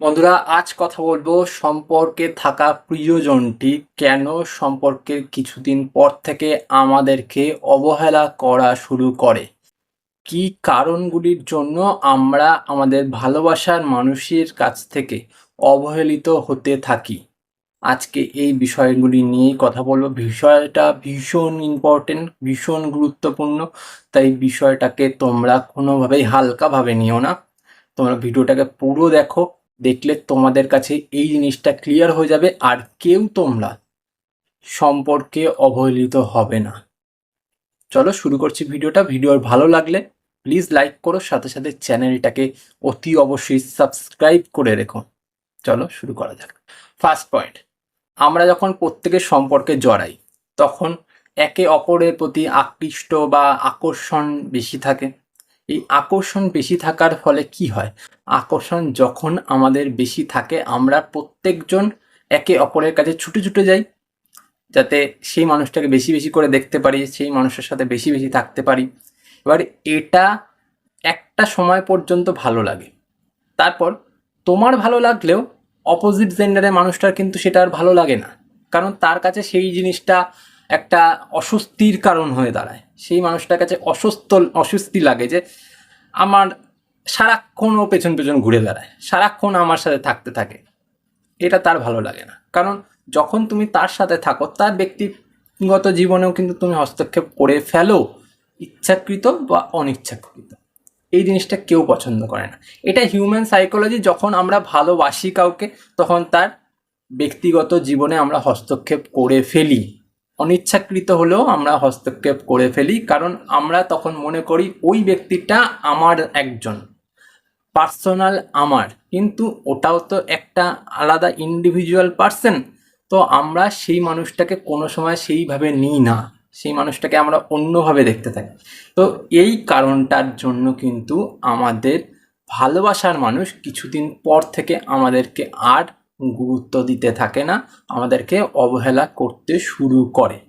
বন্ধুরা, আজ কথা বলব সম্পর্কে থাকা প্রিয়জনটি কেন, সম্পর্কের কিছুদিন পর থেকে আমাদেরকে অবহেলা করা শুরু করে। কি কারণগুলির জন্য আমরা আমাদের ভালোবাসার মানুষের কাছ থেকে অবহেলিত হতে থাকি? আজকে এই বিষয়গুলি নিয়েই কথা বলব। বিষয়টা ভীষণ ইম্পর্টেন্ট ভীষণ গুরুত্বপূর্ণ, তাই বিষয়টাকে তোমরা কোনোভাবেই হালকাভাবে নিও না। তোমরা ভিডিওটাকে পুরো দেখো দেখলে তোমাদের কাছে এই জিনিসটা ক্লিয়ার হয়ে যাবে আর কেউ তোমরা সম্পর্কে অবহেলিত হবে না। চলো শুরু করছি ভিডিওটা। ভিডিওর ভালো লাগলে প্লিজ লাইক করো, সাথে সাথে চ্যানেলটাকে অতি অবশ্যই সাবস্ক্রাইব করে রেখো। চলো শুরু করা যাক। ফার্স্ট পয়েন্ট আমরা যখন প্রত্যেকের সম্পর্কে জড়াই, তখন একে অপরের প্রতি আকৃষ্ট বা আকর্ষণ বেশি থাকে। এই আকর্ষণ বেশি থাকার ফলে কি হয়? আকর্ষণ যখন আমাদের বেশি থাকে, আমরা প্রত্যেকজন একে অপরের কাছে ছুটে ছুটে যাই, যাতে সেই মানুষটাকে বেশি বেশি করে দেখতে পারি, সেই মানুষের সাথে বেশি বেশি থাকতে পারি। এবার এটা একটা সময় পর্যন্ত ভালো লাগে। তারপর তোমার ভালো লাগলেও অপোজিট জেন্ডারের মানুষটার কিন্তু সেটা আর ভালো লাগে না। কারণ তার কাছে সেই জিনিসটা একটা অস্বস্তির কারণ হয়ে দাঁড়ায়। সেই মানুষটার কাছে অসুস্থ, অস্বস্তি লাগে যে, আমার সারাক্ষণ ও পেছন পেছন ঘুরে বেড়ায়, সারাক্ষণ আমার সাথে থাকতে থাকে। এটা তার ভালো লাগে না। কারণ যখন তুমি তার সাথে থাকো, তার ব্যক্তিগত জীবনেও কিন্তু তুমি হস্তক্ষেপ করে ফেলো, ইচ্ছাকৃত বা অনিচ্ছাকৃত। এই জিনিসটা কেউ পছন্দ করে না। এটা হিউম্যান সাইকোলজি যখন আমরা ভালোবাসি কাউকে, তখন তার ব্যক্তিগত জীবনে আমরা হস্তক্ষেপ করে ফেলি। অনিচ্ছাকৃত হলেও আমরা হস্তক্ষেপ করে ফেলি, কারণ আমরা তখন মনে করি ওই ব্যক্তিটা আমার একজন, পার্সোনাল আমার। কিন্তু ওটাও তো একটা আলাদা ইন্ডিভিজুয়াল পার্সন তো আমরা সেই মানুষটাকে কোনো সময় সেইভাবে নিই না, সেই মানুষটাকে আমরা অন্যভাবে দেখতে থাকি। তো এই কারণটার জন্য কিন্তু আমাদের ভালোবাসার মানুষ কিছুদিন পর থেকে আমাদেরকে আর গুরুত্ব দিতে থাকে না, আমাদেরকে অবহেলা করতে শুরু করে।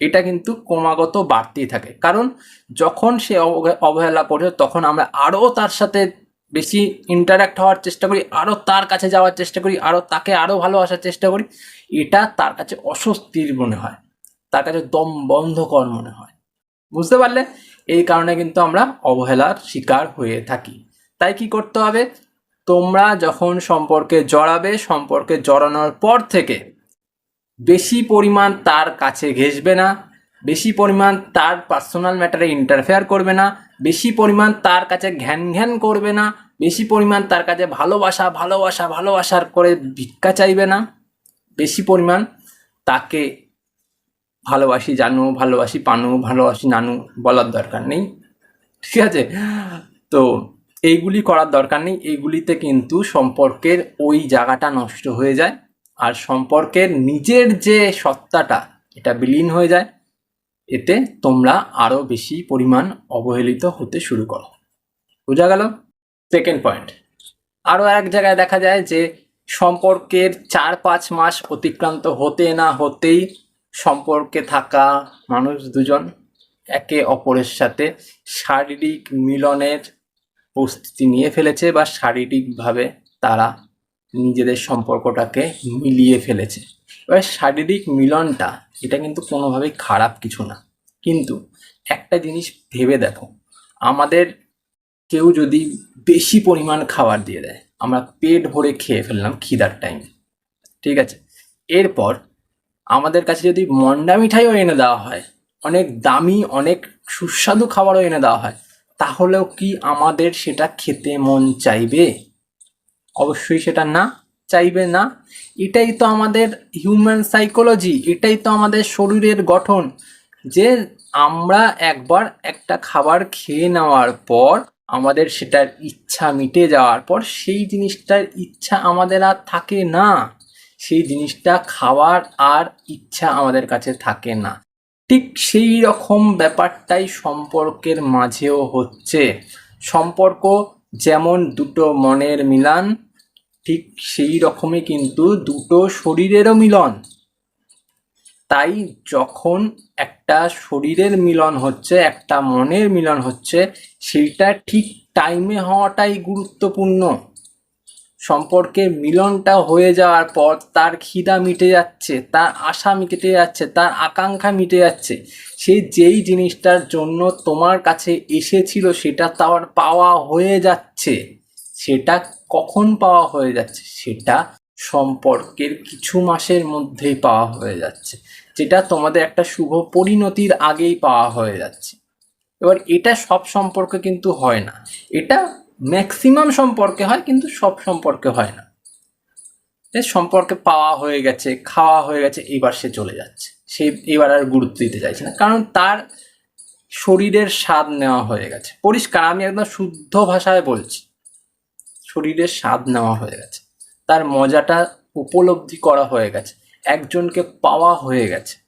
এটা কিন্তু ক্রমাগত বাড়তেই থাকে। কারণ যখন সে অবহেলা করে, তখন আমরা আরও তার সাথে বেশি ইন্টারাক্ট হওয়ার চেষ্টা করি, আরও তার কাছে যাওয়ার চেষ্টা করি, আরও তাকে আরও ভালোবাসার চেষ্টা করি। এটা তার কাছে অস্বস্তির মনে হয়। তার কাছে দম বন্ধকর মনে হয়। বুঝতে পারলে? এই কারণে কিন্তু আমরা অবহেলার শিকার হয়ে থাকি। তাই কি করতে হবে? তোমরা যখন সম্পর্কে জড়াবে, সম্পর্কে জড়ানোর পর থেকে বেশি পরিমাণ তার কাছে ঘেসবে না, বেশি পরিমাণ তার পার্সোনাল ম্যাটারে ইন্টারফেয়ার করবে না, বেশি পরিমাণ তার কাছে ঘ্যান ঘ্যান করবে না, বেশি পরিমাণ তার কাছে ভালোবাসা ভালোবাসা, ভালোবাসার করে ভিক্ষা চাইবে না, বেশি পরিমাণ তাকে ভালোবাসি জানু, ভালোবাসি পানু, ভালোবাসি নানু বলার দরকার নেই, ঠিক আছে? তো এইগুলি করার দরকার নেই, এইগুলিতে কিন্তু সম্পর্কের ওই জায়গাটা নষ্ট হয়ে যায় আর সম্পর্কের নিজের যে সত্তাটা, এটা বিলীন হয়ে যায়। এতে তোমরা আরও বেশি পরিমাণ অবহেলিত হতে শুরু করো। বোঝা গেল? সেকেন্ড পয়েন্ট আরও এক জায়গায় দেখা যায় যে সম্পর্কের চার পাঁচ মাস অতিক্রান্ত হতে না হতেই সম্পর্কে থাকা মানুষ দুজন একে অপরের সাথে শারীরিক মিলনের প্রস্তুতি নিয়ে ফেলেছে বা শারীরিকভাবে তারা নিজেদের সম্পর্কটাকে মিলিয়ে ফেলেছে। এবার শারীরিক মিলনটা, এটা কিন্তু কোনোভাবেই খারাপ কিছু না। কিন্তু একটা জিনিস ভেবে দেখো, আমাদের কেউ যদি বেশি পরিমাণ খাবার দিয়ে দেয়, আমরা পেট ভরে খেয়ে ফেললাম খিদার টাইমে ঠিক আছে? এরপর আমাদের কাছে যদি মন্ডা মিঠাইও এনে দেওয়া হয়, অনেক দামি, অনেক সুস্বাদু খাবারও এনে দেওয়া হয় তাহলেও কি আমাদের সেটা খেতে মন চাইবে? অবশ্যই সেটা না, চাইবে না। এটাই তো আমাদের হিউম্যান সাইকোলজি এটাই তো আমাদের শরীরের গঠন। যে আমরা একবার একটা খাবার খেয়ে নেওয়ার পর আমাদের সেটার ইচ্ছা মিটে যাওয়ার পর সেই জিনিসটার ইচ্ছা আমাদের আর থাকে না। সেই জিনিসটা খাওয়ার আর ইচ্ছা আমাদের কাছে থাকে না। ঠিক সেই রকম ব্যাপারটাই সম্পর্কের মাঝেও হচ্ছে। সম্পর্ক যেমন দুটো মনের মিলান, ঠিক সেই রকমই কিন্তু দুটো শরীরেরও মিলন। তাই যখন একটা শরীরের মিলন হচ্ছে, একটা মনের মিলন হচ্ছে, সেইটা ঠিক টাইমে হওয়াটাই গুরুত্বপূর্ণ। সম্পর্কে মিলনটা হয়ে যাওয়ার পর তার খিদা মিটে যাচ্ছে, তার আশা মিটে যাচ্ছে, তার আকাঙ্ক্ষা মিটে যাচ্ছে। সে যেই জিনিসটার জন্য তোমার কাছে এসেছিল সেটা তার পাওয়া হয়ে যাচ্ছে। সেটা কখন পাওয়া হয়ে যাচ্ছে? সেটা সম্পর্কের কিছু মাসের মধ্যেই পাওয়া হয়ে যাচ্ছে। যেটা তোমাদের একটা শুভ পরিণতির আগেই পাওয়া হয়ে যাচ্ছে। এবার এটা সব সম্পর্কে কিন্তু হয় না। এটা ম্যাক্সিমাম সম্পর্কে হয়, কিন্তু সব সম্পর্কে হয় না। সম্পর্কে পাওয়া হয়ে গেছে, খাওয়া হয়ে গেছে এবার সে চলে যাচ্ছে। সে এবার আর গুরুত্ব দিতে চাইছে না। কারণ তার শরীরের স্বাদ নেওয়া হয়ে গেছে। পরিষ্কার, আমি একদম শুদ্ধ ভাষায় বলছি। শরীরের স্বাদ নেওয়া হয়ে গেছে। তার মজাটা উপলব্ধি করা হয়ে গেছে। একজনকে পাওয়া হয়ে গেছে।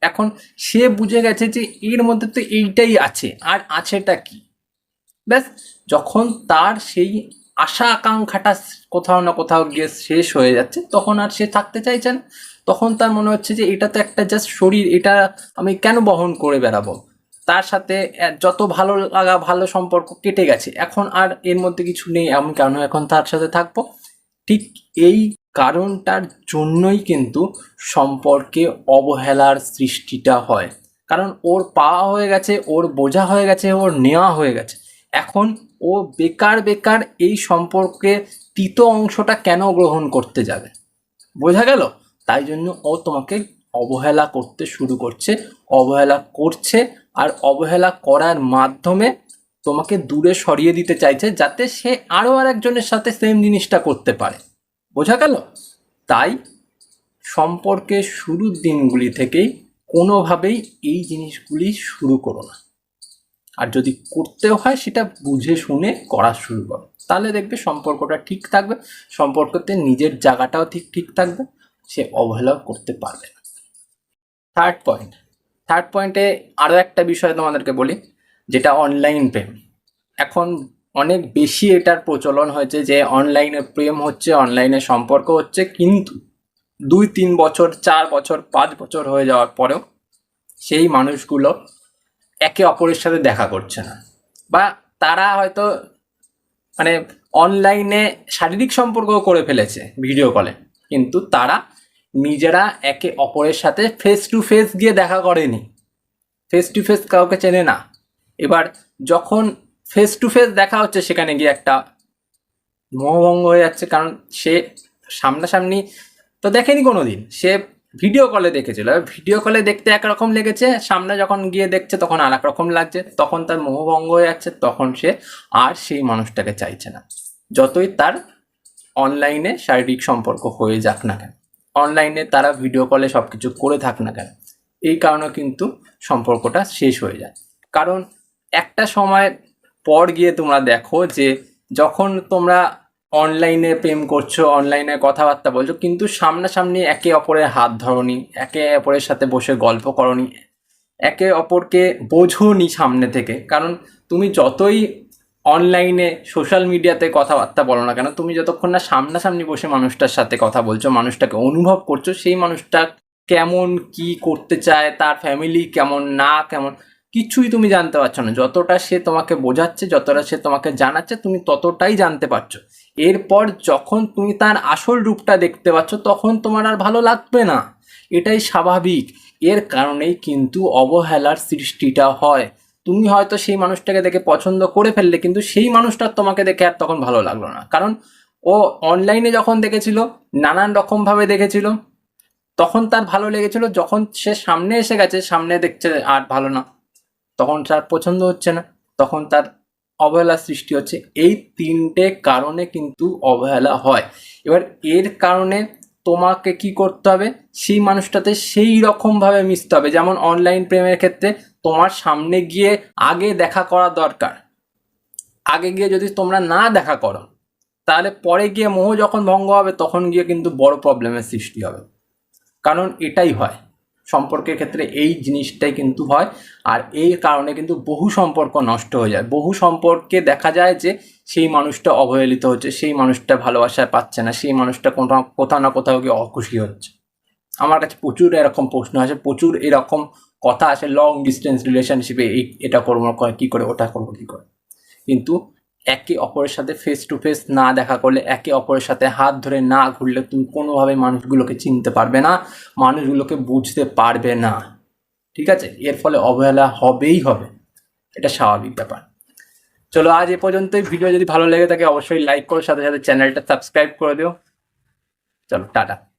এখন সে বুঝে গেছে যে এর মধ্যে তো এইটাই আছে। আর আছেটা কি? ব্যাস, যখন তার সেই আশা আকাঙ্ক্ষাটা কোথাও না কোথাও গিয়ে শেষ হয়ে যাচ্ছে, তখন আর সে থাকতে চাইছে না। তখন তার মনে হচ্ছে যে এটা তো একটা জাস্ট শরীর, এটা আমি কেন বহন করে বেড়াবো? তার সাথে যত ভালো লাগা, ভালো সম্পর্ক কেটে গেছে। এখন আর এর মধ্যে কিছু নেই আমি কেন এখন তার সাথে থাকব? ঠিক এই কারণটার জন্যই কিন্তু সম্পর্কে অবহেলার সৃষ্টিটা হয়। কারণ ওর পাওয়া হয়ে গেছে, ওর বোঝা হয়ে গেছে, ওর নেওয়া হয়ে গেছে। এখন ও বেকার বেকার এই সম্পর্কে তিত অংশটা কেন গ্রহণ করতে যাবে? বোঝা গেল? তাই জন্য ও তোমাকে অবহেলা করতে শুরু করছে, অবহেলা করছে আর অবহেলা করার মাধ্যমে তোমাকে দূরে সরিয়ে দিতে চাইছে যাতে সে আরও আর একজনের সাথে সেম জিনিসটা করতে পারে। বোঝা গেল? তাই সম্পর্কের শুরুর দিনগুলি থেকেই কোনোভাবেই এই জিনিসগুলি শুরু করো না। আর যদি করতেও হয়, সেটা বুঝে শুনে করা শুরু করো। তাহলে দেখবে সম্পর্কটা ঠিক থাকবে, সম্পর্কতে নিজের জায়গাটাও ঠিক ঠিক থাকবে, সে অবহেলাও করতে পারবে না। থার্ড পয়েন্ট থার্ড পয়েন্টে আরও একটা বিষয় তোমাদেরকে বলি, যেটা অনলাইন প্রেম। এখন অনেক বেশি এটার প্রচলন হয়েছে যে অনলাইনে প্রেম হচ্ছে অনলাইনে সম্পর্ক হচ্ছে, কিন্তু দুই, তিন বছর, চার বছর, পাঁচ বছর হয়ে যাওয়ার পরেও সেই মানুষগুলো একে অপরের সাথে দেখা করছে না। বা তারা হয়তো মানে অনলাইনে শারীরিক সম্পর্ক করে ফেলেছে ভিডিও কলে কিন্তু তারা নিজেরা একে অপরের সাথে ফেস টু ফেস গিয়ে দেখা করেনি। ফেস টু ফেস কাউকে চেনে না। এবার যখন ফেস টু ফেস দেখা হচ্ছে, সেখানে গিয়ে একটা মোহভঙ্গ হয়ে যাচ্ছে, কারণ সে সামনাসামনি তো দেখেনি কোনো দিন সে ভিডিও কলে দেখেছিল। ভিডিও কলে দেখতে একরকম লেগেছে, সামনে যখন গিয়ে দেখছে তখন আর রকম লাগছে, তখন তার মোহভঙ্গ হয়ে যাচ্ছে, তখন সে আর সেই মানুষটাকে চাইছে না। যতই তার অনলাইনে শারীরিক সম্পর্ক হয়ে যাক না কেন অনলাইনে তারা ভিডিও কলে সব কিছু করে থাক না কেন, এই কারণে কিন্তু সম্পর্কটা শেষ হয়ে যায়। কারণ একটা সময় পর গিয়ে তোমরা দেখো যে যখন তোমরা অনলাইনে প্রেম করছ, অনলাইনে কথাবার্তা বলছো, কিন্তু সামনাসামনি একে অপরের হাত ধরনি, একে অপরের সাথে বসে গল্প করনি, একে অপরকে বোঝোনি সামনে থেকে। কারণ তুমি যতই অনলাইনে, সোশ্যাল মিডিয়াতে কথাবার্তা বলো না কেন, তুমি যতক্ষণ না সামনাসামনি বসে মানুষটার সাথে কথা বলছো, মানুষটাকে অনুভব করছ, সেই মানুষটা কেমন, কি করতে চায়, তার ফ্যামিলি কেমন, না কেমন কিছুই তুমি জানতে পারছ না। যতটা সে তোমাকে বোঝাচ্ছে, যতটা সে তোমাকে জানাচ্ছে, তুমি ততটাই জানতে পারছ। এরপর যখন তুমি তার আসল রূপটা দেখতে পাচ্ছ, তখন তোমার আর ভালো লাগবে না। এটাই স্বাভাবিক। এর কারণেই কিন্তু অবহেলার সৃষ্টিটা হয়। তুমি হয়তো সেই মানুষটাকে দেখে পছন্দ করে ফেললে, কিন্তু সেই মানুষটার তোমাকে দেখে আর তখন ভালো লাগল না। কারণ ও অনলাইনে যখন দেখেছিল, নানান রকমভাবে দেখেছিল, তখন তার ভালো লেগেছিল। যখন সে সামনে এসে গেছে, সামনে দেখছে আর ভালো না। তখন তার পছন্দ হচ্ছে না, তখন তার অবহেলা সৃষ্টি হচ্ছে। এই তিনটে কারণে কিন্তু অবহেলা হয়। এবার এর কারণে তোমাকে কি করতে হবে? সেই মানুষটাতে সেই রকমভাবে মিশতে হবে। যেমন অনলাইন প্রেমের ক্ষেত্রে তোমার সামনে গিয়ে আগে দেখা করা দরকার। আগে গিয়ে যদি তোমরা না দেখা করো, তাহলে পরে গিয়ে মোহ যখন ভঙ্গ হবে, তখন গিয়ে কিন্তু বড় প্রবলেমের সৃষ্টি হবে। কারণ এটাই হয়। সম্পর্কের ক্ষেত্রে এই জিনিসটাই কিন্তু হয়। আর এই কারণে কিন্তু বহু সম্পর্ক নষ্ট হয়ে যায়। বহু সম্পর্কে দেখা যায় যে সেই মানুষটা অবহেলিত হচ্ছে, সেই মানুষটা ভালোবাসা পাচ্ছে না, সেই মানুষটা কোথাও কোথাও না কোথাও গিয়ে অখুশি হচ্ছে। আমার কাছে প্রচুর এরকম প্রশ্ন আছে প্রচুর এরকম কথা আছে লং ডিস্টেন্স রিলেশনশিপে এই, এটা করব, কী করে, ওটা করব, কী করে? কিন্তু একে অপরের সাথে ফেস টু ফেস না দেখা করলে একে অপরের সাথে হাত ধরে না ঘুরলে তুমি কোনোভাবে মানুষগুলোকে চিনতে পারবে না, মানুষগুলোকে বুঝতে পারবে না। ঠিক আছে? এর ফলে অবহেলা হবেই হবে। এটা স্বাভাবিক ব্যাপার। চলো আজ এ পর্যন্তই। ভিডিও যদি ভালো লেগে থাকে, অবশ্যই লাইক করো, সাথে সাথে চ্যানেলটা সাবস্ক্রাইব করে দিও। চলো, টাটা।